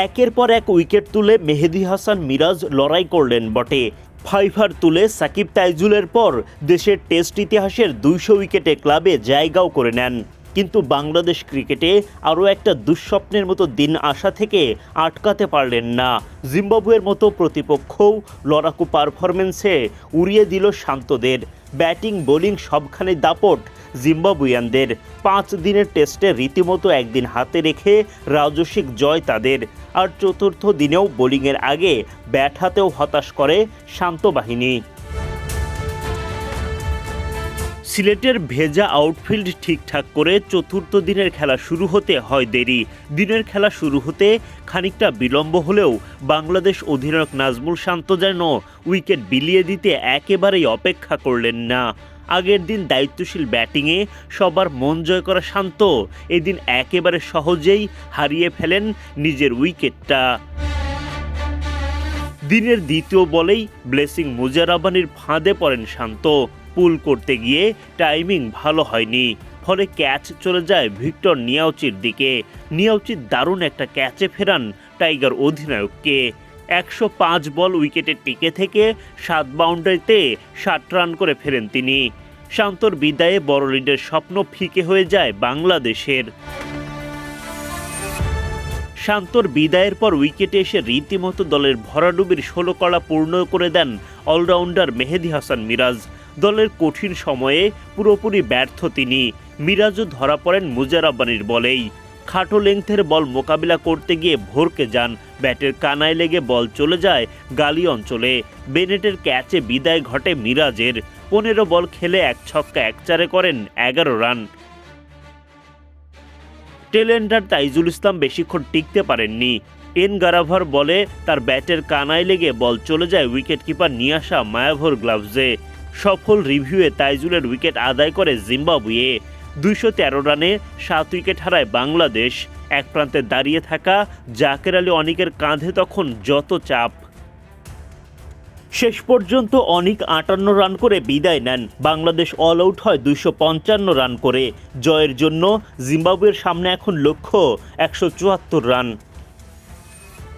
একের পর এক উইকেট তুলে মেহেদি হাসান মিরাজ লড়াই করলেন বটে। ফাইভার তুলে সাকিব তাইজুলের পর দেশের টেস্ট ইতিহাসের দুইশো উইকেটে ক্লাবে জায়গাও করে নেন। কিন্তু বাংলাদেশ ক্রিকেটে আরও একটা দুঃস্বপ্নের মতো দিন আসা থেকে আটকাতে পারলেন না। জিম্বাবুয়ের মতো প্রতিপক্ষও লড়াকু পারফরমেন্সে উড়িয়ে দিল শান্তদের। ব্যাটিং, বোলিং সবখানে দাপট। জিম্বাবুয়ানদের। পাঁচ দিনের টেস্টে রীতিমতো একদিন হাতে রেখে রাজস্বিক জয় তাদের। আর চতুর্থ দিনেও বোলিংয়ের আগে ব্যাট হাতেও হতাশ করে শান্ত বাহিনী। সিলেটের ভেজা আউটফিল্ড ঠিকঠাক করে চতুর্থ দিনের খেলা শুরু হতে হয় দেরি। দিনের খেলা শুরু হতে খানিকটা বিলম্ব হলেও বাংলাদেশ অধিনায়ক নাজমুল শান্ত যেন উইকেট বিলিয়ে দিতে একেবারেই অপেক্ষা করলেন না। আগের দিন দায়িত্বশীল ব্যাটিংয়ে সবার মন জয় করা শান্ত। এদিন একেবারে সহজেই হারিয়ে ফেলেন নিজের উইকেটটা। দিনের দ্বিতীয় বলেই ব্লেসিং মুজারাবানির ফাঁদে পড়েন শান্ত। পুল করতে গিয়ে টাইমিং ভালো হয়নি, ফলে ক্যাচ চলে যায় ভিক্টর নিয়াউচির দিকে। নিয়াউচি দারুণ একটা ক্যাচে ফেরান টাইগার অধিনায়ককে। একশো পাঁচ বল উইকেটে টিকে থেকে সাত বাউন্ডারিতে ষাট রান করে ফেরেন তিনি। শান্তর বিদায়ে বড় লিডের স্বপ্ন ফিকে হয়ে যায় বাংলাদেশের। শান্তর বিদায়ের পর উইকেটে এসে রীতিমতো দলের ভরাডুবির ষোলো কলা পূর্ণ করে দেন অলরাউন্ডার মেহেদি হাসান মিরাজ। দলের কঠিন সময়ে পুরোপুরি ব্যর্থ তিনি। মিরাজও ধরা পড়েন মুজার আব্বানির বলেই। খাটো লেংথের বল মোকাবিলা করতে গিয়ে ভরকে যান। ব্যাটের কানায় লেগে বল চলে যায় গালি অঞ্চলে। বেনেটের ক্যাচে বিদায় ঘটে মিরাজের। পনেরো বল খেলে এক ছক্কা এক চারে করেন এগারো রান। টেলেন্ডার তাইজুল ইসলাম বেশিক্ষণ টিকতে পারেননি। এন গারাভার বলে তার ব্যাটের কানায় লেগে বল চলে যায় উইকেট কিপার নিয়ে আসা মায়াভর গ্লাভসে। সফল রিভিউয়ে তাইজুলের উইকেট আদায় করে জিম্বাবুয়ে। দুইশো তেরো রানে সাত উইকেট হারায় বাংলাদেশ। এক প্রান্তে দাঁড়িয়ে থাকা জাকের আলী অনিকের কাঁধে তখন যত চাপ। শেষ পর্যন্ত অনিক আটান্ন রান করে বিদায় নেন। বাংলাদেশ অল আউট হয় দুইশো পঞ্চান্ন রান করে। জয়ের জন্য জিম্বাবুয়ের সামনে এখন লক্ষ্য একশো চুয়াত্তর রান।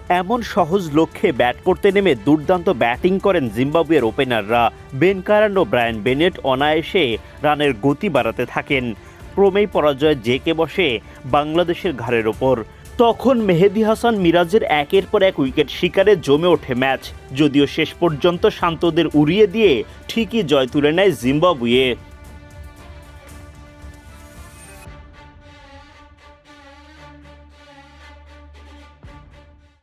এমন সহজ লক্ষ্যে ব্যাট করতে নেমে দুর্দান্ত ব্যাটিং করেন জিম্বাবুয়ের ওপেনাররা। বেন কারান ও ব্রায়ান বেনেট অনায়াসে রানের গতি বাড়াতে থাকেন। ক্রমেই পরাজয় জেকে বসে বাংলাদেশের ঘাড়ের ওপর। তখন মেহেদি হাসান মিরাজের একের পর এক উইকেট শিকারে জমে ওঠে ম্যাচ। যদিও শেষ পর্যন্ত শান্তদের উড়িয়ে দিয়ে ঠিকই জয় তুলে নেয় জিম্বাবুয়ে।